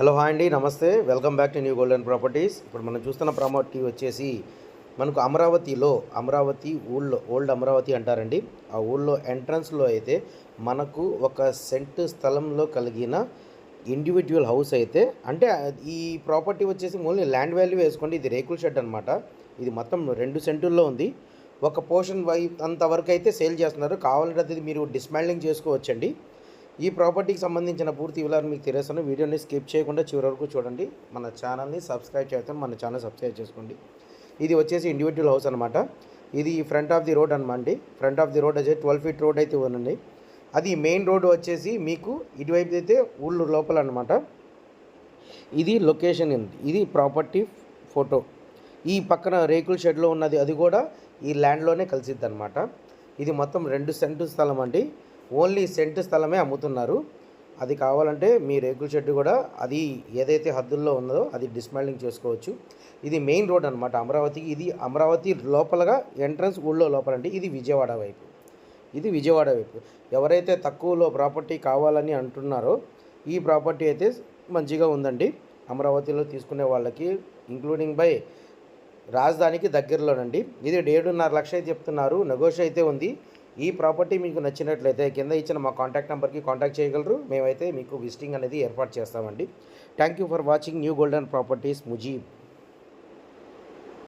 Hello hi అండి నమస్తే. Welcome back to new golden properties. ఇప్పుడు మనం చూస్తున్న ప్రాపర్టీ వచ్చేసి మనకు అమరావతిలో అమరావతి ఊళ్ళో ఓల్డ్ అమరావతి అంటారండి. ఆ ఊళ్ళో ఎంట్రన్స్లో అయితే మనకు ఒక సెంట్ స్థలంలో కలిగిన ఇండివిజువల్ హౌస్ అయితే అంటే ఈ ప్రాపర్టీ వచ్చేసి ఓన్లీ ల్యాండ్ వాల్యూ వేసుకోండి ఇది రేకుల షెడ్ అనమాట ఇది మొత్తం రెండు సెంటుల్లో ఉంది. ఒక పోర్షన్ వై అంతవరకు అయితే సేల్ చేస్తున్నారు. కావాలంటే అది మీరు డిస్మాండ్లింగ్ చేసుకోవచ్చండి. ఈ ప్రాపర్టీకి సంబంధించిన పూర్తి వివరాలు మీకు తెలియస్తాను వీడియోని స్కిప్ చేయకుండా చివరి వరకు చూడండి. మన ఛానల్ని సబ్స్క్రైబ్ చేస్తాం మన ఛానల్ సబ్స్క్రైబ్ చేసుకోండి. ఇది వచ్చేసి ఇండివిజువల్ హౌస్ అనమాట ఇది ఫ్రంట్ ఆఫ్ ది రోడ్ అనమాట ఫ్రంట్ ఆఫ్ ది రోడ్ అయితే ట్వెల్వ్ ఫీట్ రోడ్ అయితే ఉందండి అది మెయిన్ రోడ్ వచ్చేసి మీకు ఇటువైపు అయితే ఊళ్ళు లోపల అనమాట ఇది లొకేషన్ ఇది ప్రాపర్టీ ఫోటో ఈ పక్కన రేకుల షెడ్లో ఉన్నది. అది కూడా ఈ ల్యాండ్లోనే కలిసిద్ది అనమాట ఇది మొత్తం రెండు సెంటు స్థలం అండి. ఓన్లీ సెంటు స్థలమే అమ్ముతున్నారు. అది కావాలంటే మీ రేకుల షెడ్ కూడా అది ఏదైతే హద్దుల్లో ఉన్నదో అది డిస్మాండ్లింగ్ చేసుకోవచ్చు. ఇది మెయిన్ రోడ్ అనమాట అమరావతికి ఇది అమరావతి లోపలగా ఎంట్రన్స్ ఊళ్ళో లోపల అంటే ఇది విజయవాడ వైపు. ఇది విజయవాడ వైపు. ఎవరైతే తక్కువలో ప్రాపర్టీ కావాలని అంటున్నారో ఈ ప్రాపర్టీ అయితే మంచిగా ఉందండి. అమరావతిలో తీసుకునే వాళ్ళకి ఇంక్లూడింగ్ బై రాజధానికి దగ్గరలోనండి. ఇది ఏడున్నర లక్ష అయితే చెప్తున్నారు. నెగోషియో అయితే ఉంది. ఈ ప్రాపర్టీ మీకు నచ్చినట్లయితే కింద ఇచ్చిన మా కాంటాక్ట్ నెంబర్కి కాంటాక్ట్ చేయగలరు. మేమైతే మీకు విజిటింగ్ అనేది ఏర్పాటు చేస్తామండి. Thank you for watching new golden properties Mujeeb